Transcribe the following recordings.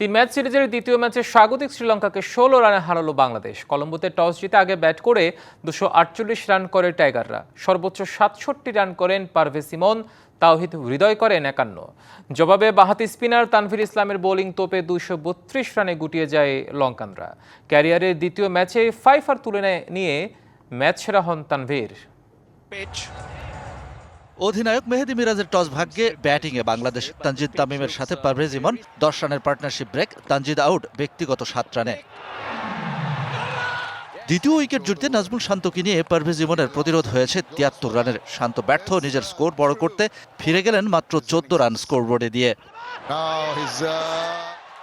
তিন ম্যাচ সিরিজের দ্বিতীয় ম্যাচে স্বাগতিক শ্রীলঙ্কাকে ষোলো রানে হারালো বাংলাদেশ। কলম্বোতে টস জিতে আগে ব্যাট করে দুশো আটচল্লিশ রান করে টাইগাররা। সর্বোচ্চ সাতষট্টি রান করেন পারভে সিমন, তাওহিদ হৃদয় করেন একান্ন। জবাবে বাহাতি স্পিনার তানভীর ইসলামের বোলিং তোপে দুইশো বত্রিশ রানে গুটিয়ে যায় লঙ্কানরা। ক্যারিয়ারের দ্বিতীয় ম্যাচে ফাইফার তুলে নিয়ে ম্যাচ সেরা হন তানভীর। অধিনায়ক মেহেদি মিরাজের টস ভাগ্যে ব্যাটিংয়ে বাংলাদেশ তানজিদ তামিমের সাথে পারভেজ ইমন, দশ রানের পার্টনারশিপ ব্রেক, তানজিদ আউট, ব্যক্তিগত সাত রানে। দ্বিতীয় উইকেট জুড়তে নাজমুল শান্তকে নিয়ে পারভেজ ইমনের প্রতিরোধ হয়েছে তিয়াত্তর রানের। শান্ত ব্যর্থ, নিজের স্কোর বড় করতে ফিরে গেলেন মাত্র চোদ্দ রান স্কোরবোর্ডে দিয়ে।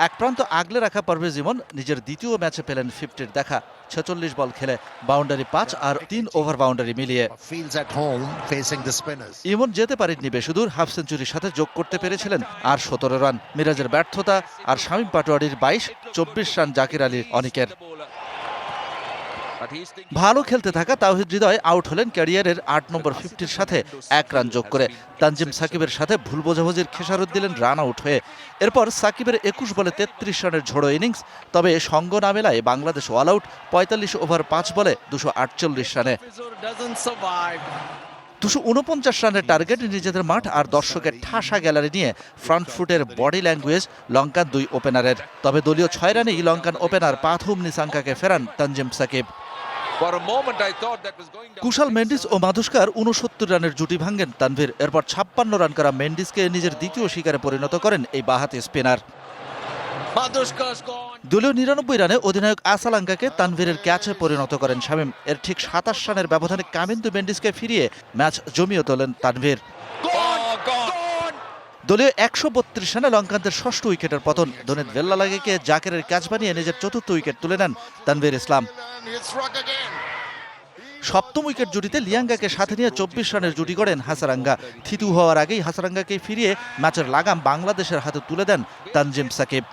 এক প্রান্ত আগলে রাখা পারভেজ ইমন নিজের দ্বিতীয় ম্যাচে পেলেন ফিফটির দেখা। ছেচল্লিশ বল খেলে বাউন্ডারি পাঁচ আর তিন ওভার বাউন্ডারি মিলিয়ে। ইমন যেতে পারেননি বেশুদূর হাফ সেঞ্চুরির সাথে যোগ করতে পেরেছিলেন আর সতেরো রান। মিরাজের ব্যর্থতা আর শামীম পাটোয়ারির বাইশ চব্বিশ রান জাকির আলীর অনিকের। ভালো খেলতে থাকা তাওহিদ হৃদয় আউট হলেন ক্যারিয়ারের আট নম্বর ফিফটির সাথে এক রান যোগ করে। তানজিম সাকিবের সাথে ভুল বোঝাবুঝির খেসারত দিলেন রান আউট হয়ে। এরপর সাকিবের একুশ বলে তেত্রিশ রানের ঝোড়ো ইনিংস, তবে সঙ্গ না মেলায় বাংলাদেশ অল আউট পঁয়তাল্লিশ ওভার পাঁচ বলে দুশো আটচল্লিশ রানে। দুশো উনপঞ্চাশ রানের টার্গেট নিজেদের মাঠ আর দর্শকের ঠাসা গ্যালারি নিয়ে ফ্রন্ট ফুটের বডি ল্যাঙ্গুয়েজ লঙ্কান দুই ওপেনারের তবে দলীয় ছয় রানেই লঙ্কান ওপেনার পাথুম নিসাঙ্কাকে ফেরান তানজিম সাকিব। কুশাল মেন্ডিস ও মাধুস্কার উনসত্তর রানের জুটি ভাঙ্গেন তানভীর এরপর ছাপ্পান্ন রান করা মেন্ডিসকে নিজের দ্বিতীয় শিকারে পরিণত করেন এই বাহাতি স্পিনার। দলীয় নিরানব্বই রানে অধিনায়ক আসালাঙ্কাকে তানভীরের ক্যাচে পরিণত করেন শামীম। এর ঠিক সাতাশ রানের ব্যবধানে কামিন্দু মেন্ডিসকে ফিরিয়ে ম্যাচ জমিয়ে তোলেন তানভীর. দলীয় একশো বত্রিশ রানে লঙ্কানদের ষষ্ঠ উইকেটের পতন। ধোনিত ভেল্লালাগেকে জাকেরের ক্যাচ বানিয়ে নিজের চতুর্থ উইকেট তুলে নেন তানভীর ইসলাম. সপ্তম উইকেট জুটিতে লিয়াঙ্গাকে সাথে নিয়ে চব্বিশ রানের জুটি করেন হাসারাঙ্গা। থিতু হওয়ার আগেই হাসারাঙ্গাকে ফিরিয়ে ম্যাচের লাগাম বাংলাদেশের হাতে তুলে দেন তানজিম সাকিব।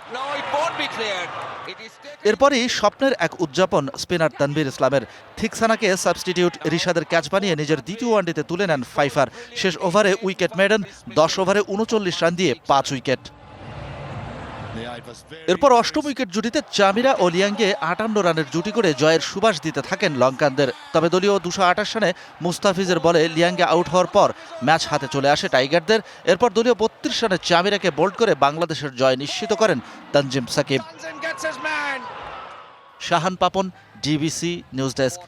এরপরই স্বপ্নের এক উদযাপন স্পিনার তানবীর ইসলামের। থিকসানাকে সাবস্টিটিউট রিশাদের ক্যাচ বানিয়ে নিজের দ্বিতীয় ওয়ানডেতে তুলে নেন ফাইফার। শেষ ওভারে উইকেট মেডেন, দশ ওভারে উনচল্লিশ রান দিয়ে পাঁচ উইকেট। এরপর অষ্টম উইকেট জুটিতে চামিরা ও লিয়াঙ্গে আটান্ন রানের জুটি করে জয়ের সুবাস দিতে থাকেন লঙ্কানদের। তবে দলীয় দুশো আঠাশ রানে মুস্তাফিজের বলে লিয়াঙ্গে আউট হওয়ার পর ম্যাচ হাতে চলে আসে টাইগারদের। এরপর দলীয় বত্রিশ রানে চামিরাকে বোল্ড করে বাংলাদেশের জয় নিশ্চিত করেন Tanzim Sakib. Shahan Papon, DBC news desk.